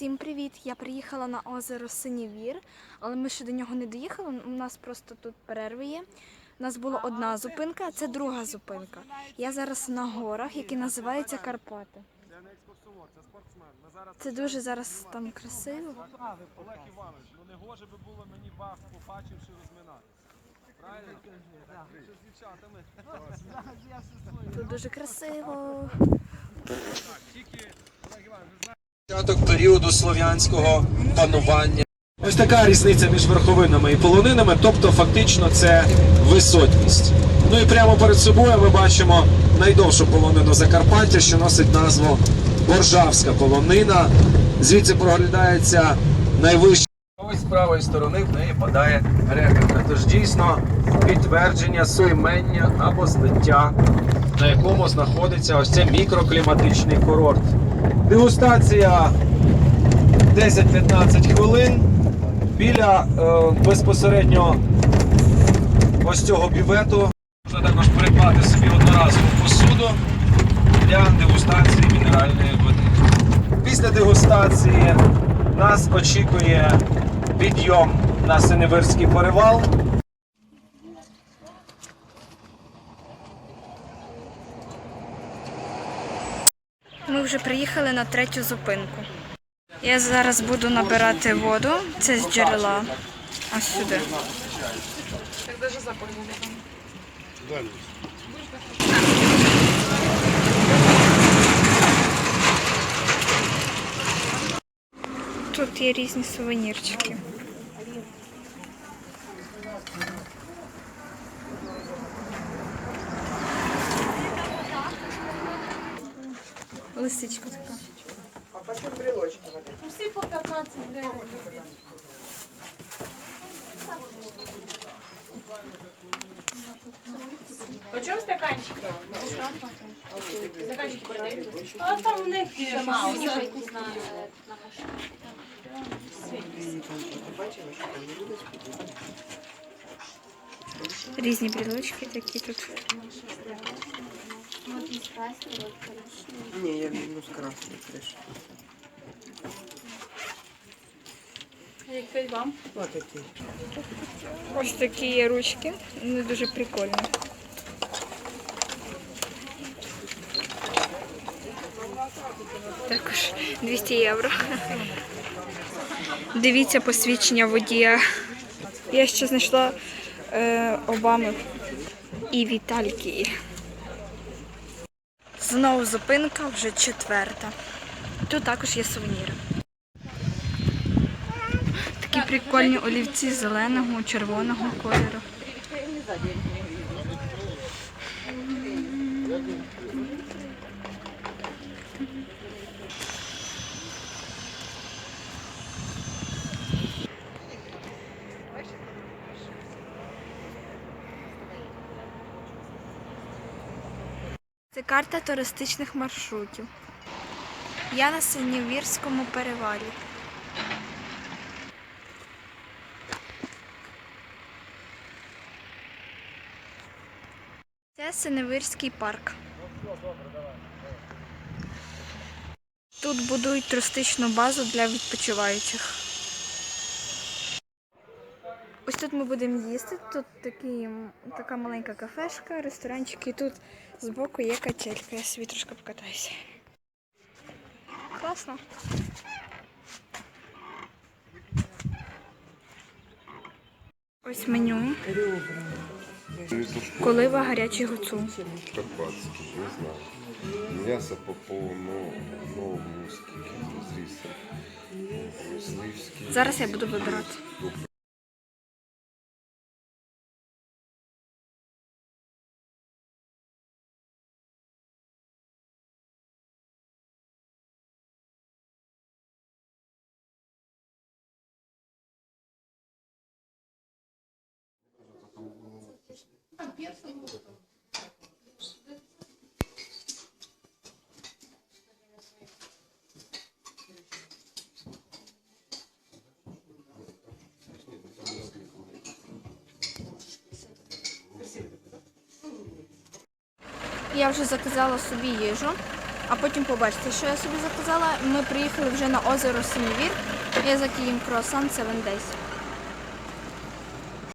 Привіт! Я приїхала на озеро Синівір, але ми ще до нього не доїхали. У нас просто тут перерви є. У нас була одна зупинка, а це друга зупинка. Я зараз на горах, які називаються Карпати. Це дуже зараз там красиво. Олег Іванович, ну не гоже би було мені вас, побачивши розминатися. Правильно? З дівчатами? Тут дуже красиво. Тільки, Олег Іванович, ви знаєте, початок періоду слов'янського панування. Ось така різниця між верховинами і полонинами, тобто фактично це висотність. Ну і прямо перед собою ми бачимо найдовшу полонину Закарпаття, що носить назву Боржавська полонина. Звідси проглядається найвища. Ось з правої сторони в неї падає река. Тож дійсно підтвердження суймення або злиття, на якому знаходиться ось цей мікрокліматичний курорт. Дегустація 10-15 хвилин біля е, безпосередньо ось цього бювету. Можна також придбати собі одноразову посуду для дегустації мінеральної води. Після дегустації нас очікує підйом на Синевирський перевал. Ми вже приїхали на третю зупинку. Я зараз буду набирати воду. Це з джерела. Ось сюди. Тут є різні сувенірчики. Лисичка така. Почем стаканчик? Стаканчики продають? А там у них мало. Різні брілочки такі тут. Не, я з красної кришки. Який вам? Отакі. Ось такі є ручки. Вони дуже прикольні. Також 200 євро. Дивіться посвідчення водія. Я ще знайшла е, Обами і Вітальки. Знову зупинка, вже четверта. Тут також є сувеніри. Такі прикольні олівці зеленого, червоного кольору. Це карта туристичних маршрутів. Я на Синівірському перевалі. Це Синевирський парк. Тут будують туристичну базу для відпочиваючих. Ось тут ми будемо їсти. Тут такі, така маленька кафешка, ресторанчик, і тут збоку є качелька. Я собі трошки покатаюся. Класно. Ось меню. Колива гарячий гуцул. Карпатський, не знаю. М'ясо по повному новому з рисом. Зараз я буду вибирати. Я вже заказала собі їжу. а потім побачите, що я собі заказала. Ми приїхали вже на озеро Синівір. Я закиїм круасан 7 Days.